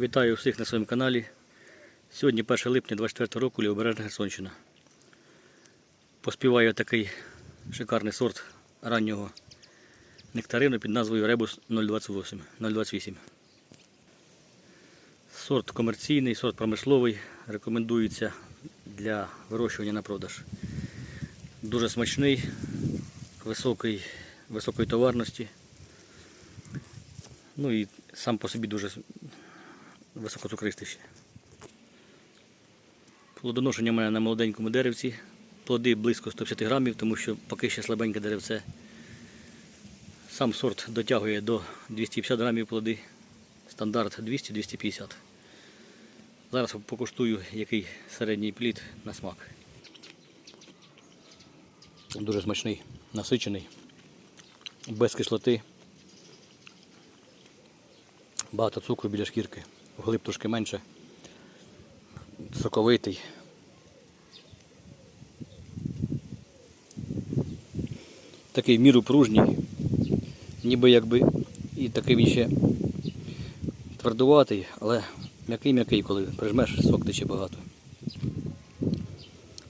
Вітаю всіх на своєму каналі. Сьогодні 1 липня 24 року Лівобережна Херсонщина. Поспіваю такий шикарний сорт раннього нектарину під назвою Ребус 028. 028. Сорт комерційний, сорт промисловий. Рекомендується для вирощування на продаж. Дуже смачний, високий, високої товарності. Ну і сам по собі дуже високоцукристий ще. Плодоношення в мене на молоденькому деревці. Плоди близько 150 грамів, тому що поки ще слабеньке деревце. Сам сорт дотягує до 250 грамів плоди. Стандарт 200-250. Зараз покуштую, який середній плід на смак. Дуже смачний, насичений, без кислоти. Багато цукру біля шкірки, вглиб трошки менше. Соковитий. Такий в міру пружній, ніби якби і такий він ще твердуватий, але м'який-м'який, коли прижмеш, сок тече багато.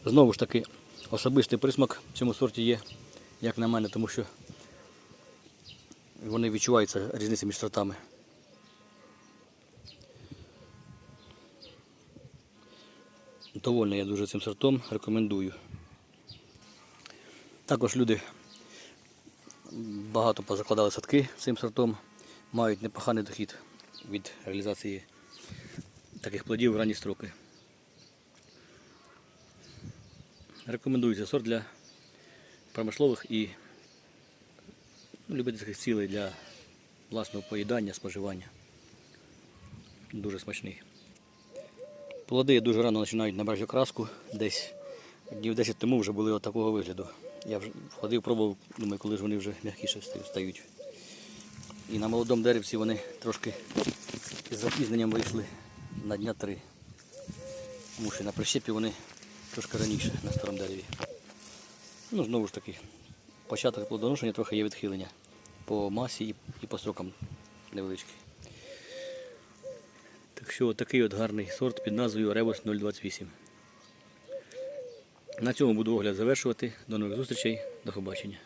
Знову ж таки, особистий присмак в цьому сорті є, як на мене, тому що вони відчуваються різниця між сортами. Довольний я дуже цим сортом, рекомендую. Також люди багато позакладали садки цим сортом, мають непоганий дохід від реалізації таких плодів в ранні строки. Рекомендується сорт для промислових і ну, любительських цілей для власного поїдання, споживання. Дуже смачний. Плоди дуже рано починають набирати окраску. Десь днів 10 тому вже були такого вигляду. Я вже ходив, пробував, думаю, коли ж вони вже м'якіше стають. І на молодому деревці вони трошки з запізненням вийшли на дня три. Тому що на прищепі вони трошки раніше на старому дереві. Ну, знову ж таки, початок плодоношення трохи є відхилення по масі і, по срокам невеличкі. Так що такий от гарний сорт під назвою Ревос 028. На цьому буду огляд завершувати. До нових зустрічей. До побачення.